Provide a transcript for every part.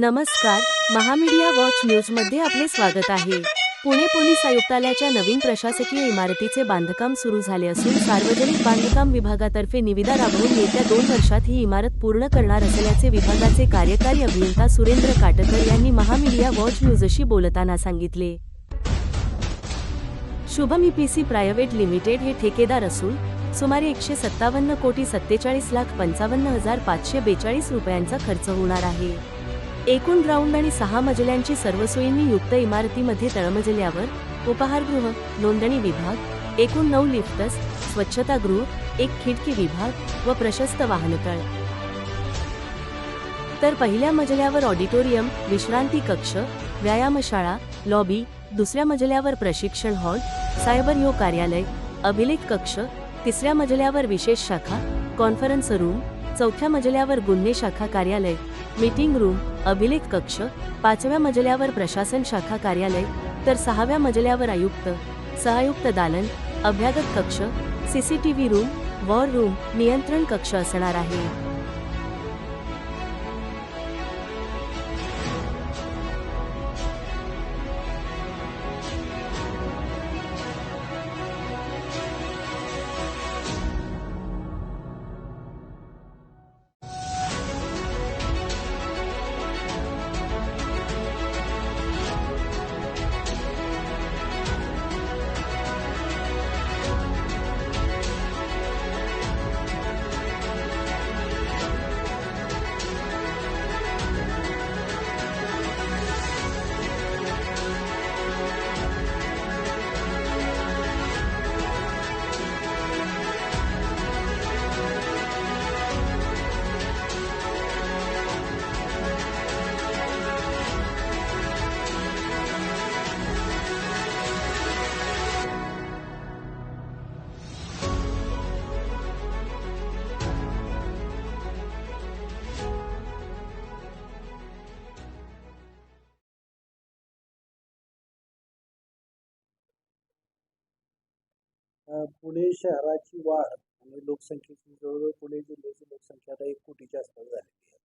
नमस्कार महामीडिया वॉच न्यूजमध्ये आपले स्वागत आहे. पुणे पोलीस आयुक्तालयाच्या नवीन प्रशासकीय इमारतीचे बांधकाम सुरू झाले असून सार्वजनिक बांधकाम विभागातर्फे निविदा राबवून येत्या दोन वर्षात ही इमारत पूर्ण करणार असल्याचे विभागाचे कार्यकारी अभियंता सुरेंद्र काटकर यांनी महामीडिया वॉच न्यूजशी बोलताना सांगितले. शुभम ईपीसी प्रायव्हेट लिमिटेड हे ठेकेदार असून सुमारे एकशे सत्तावन्न कोटी सत्तेचाळीस लाख पंचावन्न हजार पाचशे बेचाळीस रुपयांचा खर्च होणार आहे. एकूण ग्राउंड आणि सहा मजल्यांची सर्व सोयींनी युक्त इमारतीमध्ये तळमजल्यावर उपहारगृह नोंदणी विभाग एकूण नऊ लिफ्टस स्वच्छतागृह एक खिडकी विभाग व प्रशस्त वाहनतळ. तर पहिल्या मजल्यावर ऑडिटोरियम विश्रांती कक्ष व्यायामशाळा लॉबी दुसऱ्या मजल्यावर प्रशिक्षण हॉल सायबर यो कार्यालय अभिलेख कक्ष तिसऱ्या मजल्यावर विशेष शाखा कॉन्फरन्स रूम चौथ्या मजल्यावर गुन्हे शाखा कार्यालय मीटिंग रूम अभिलेख कक्ष पाचव्या मजल्यावर प्रशासन शाखा कार्यालय तर सहाव्या मजल्यावर आयुक्त सहायुक्त दालन अभ्यागत कक्ष सीसीटीव्ही रूम वॉर रूम नियंत्रण कक्ष असणार आहे. पुणे शहराची वाढ आणि लोकसंख्येची जवळजवळ पुणे जिल्ह्याची लोकसंख्या आता एक कोटीच्या आसपास झालेली आहे.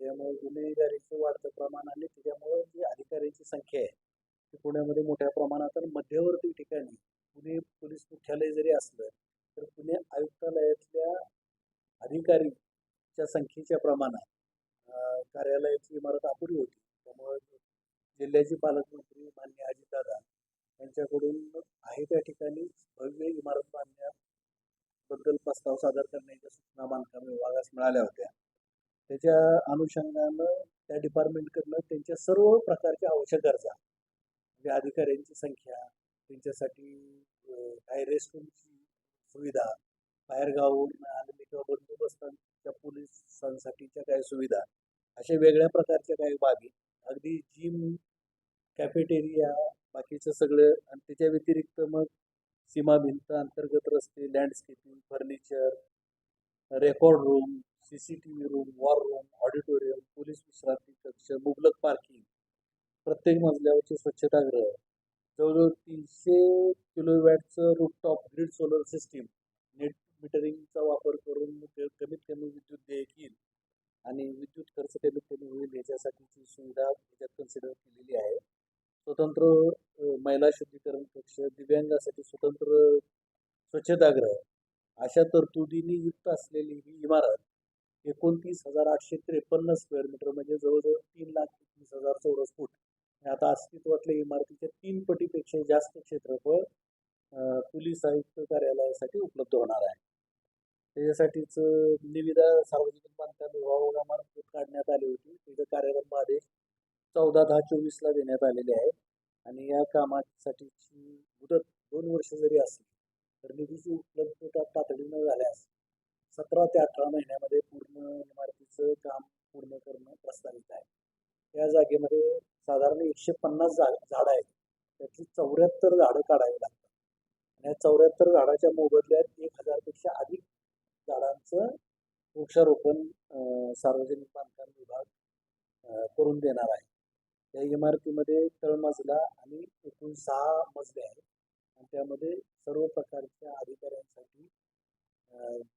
त्यामुळे गुन्हेगारीचं वाढतं प्रमाण आणि त्याच्यामुळे जी अधिकाऱ्यांची संख्या आहे ती पुण्यामध्ये मोठ्या प्रमाणात मध्यवर्ती ठिकाणी पुणे पोलीस मुख्यालय जरी असलं तर पुणे आयुक्तालयातल्या अधिकारीच्या संख्येच्या प्रमाणात कार्यालयाची इमारत अपुरी होती. त्यामुळे जिल्ह्याचे पालकमंत्री मान्य अजितदादा यांच्याकडून आहे त्या ठिकाणी भव्य इमारत बांधण्याबद्दल प्रस्ताव सादर करण्याच्या सूचना बांधकाम विभागास मिळाल्या होत्या. त्याच्या अनुषंगानं त्या डिपार्टमेंटकडनं त्यांच्या सर्व प्रकारच्या आवश्यक गरजा म्हणजे अधिकाऱ्यांची संख्या त्यांच्यासाठी अं, काही रेस्टरूमची सुविधा बाहेरगावून आलेले किंवा बंदोबस्तांच्या पोलिसांसाठीच्या काही सुविधा अशा वेगळ्या प्रकारच्या काही बाबी. अगदी जिम कॅफेटेरिया बाकीचं सगळं आणि त्याच्या व्यतिरिक्त मग सीमा भिंत अंतर्गत रस्ते landscaping furniture record room C C T V room war room auditorium police विश्रांती कक्ष मुबलक पार्किंग प्रत्येक मजल्यावरचे स्वच्छतागृह. जवळजवळ तीनशे किलोवॅटचं rooftop grid solar system net मीटरिंगचा वापर करून ते कमीत कमी विद्युत देयक येईल आणि विद्युत खर्च कमीत कमी होईल याच्यासाठीची सुविधा याच्यात कन्सिडर केलेली आहे. स्वतंत्र महिला शुद्धीकरण कक्ष दिव्यांगासाठी स्वतंत्र स्वच्छतागृह अशा तरतुदींनी युक्त असलेली ही इमारत एकोणतीस हजार आठशे त्रेपन्न स्क्वेअर मीटर म्हणजे जवळजवळ तीन लाख एकवीस हजार चौरस फूट. आता अस्तित्वातल्या इमारतीच्या तीन पटीपेक्षा जास्त क्षेत्रफळ पोलीस आयुक्त कार्यालयासाठी उपलब्ध होणार आहे. त्याच्यासाठीच निविदा सार्वजनिक बांधकाम विभागामार्फत काढण्यात आली होती. त्याचा कार्यारंभ आदेश चौदा दहा चोवीसला देण्यात आलेले आहे. आणि या कामासाठीची मुदत दोन वर्ष जरी असली तर निधीची उपलब्धता तातडीनं झाल्यास सतरा ते अठरा महिन्यामध्ये पूर्ण इमारतीचं काम पूर्ण करणं प्रस्तावित आहे. या जागेमध्ये साधारण एकशे पन्नास जा झाडं आहेत. त्यातली चौऱ्याहत्तर झाडं काढावी लागतात. आणि या चौऱ्याहत्तर झाडाच्या मोबदल्यात एक हजारपेक्षा अधिक झाडांचं वृक्षारोपण सार्वजनिक बांधकाम विभाग करून देणार आहे. या इमारतीमध्ये तळमजला आणि एकूण सहा मजले आहेत. आणि त्यामध्ये सर्व प्रकारच्या अधिकाऱ्यांसाठी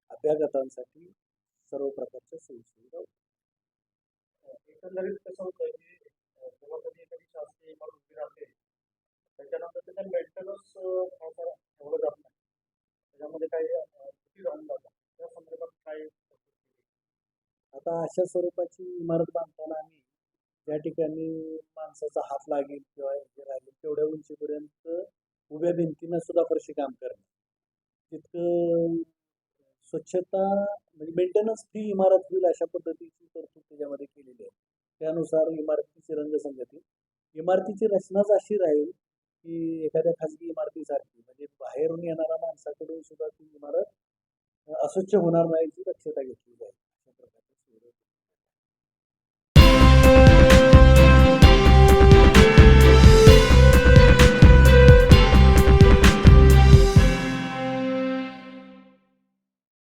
अभ्यागतांसाठी सर्व प्रकारच्या सोयीसुविधा एकंदरीत कसं होतं की जेव्हा कधी एखादी शासकीय इमारत उभी राहते त्याच्यानंतर त्याचा मेंटेनन्स फार ठेवलं जात नाही. त्याच्यामध्ये काही त्रुटी राहून जातात? त्या संदर्भात काय आता अशा स्वरूपाची इमारत बांधताना आम्ही त्या ठिकाणी माणसाचा हात लागेल किंवा हे राहील तेवढ्या उंचीपर्यंत उभ्या भिंतीनं सुद्धा फरशी काम करणं तितकं स्वच्छता म्हणजे मेंटेनन्स फ्री इमारत होईल अशा पद्धतीची तरतूद त्याच्यामध्ये केलेली आहे. त्यानुसार इमारतीची रंगसंगती. इमारतीची रचनाच अशी राहील की एखाद्या खाजगी इमारतीसारखी म्हणजे बाहेरून येणाऱ्या माणसाकडून सुद्धा ती इमारत अस्वच्छ होणार नाही याची दक्षता घेतली जाईल.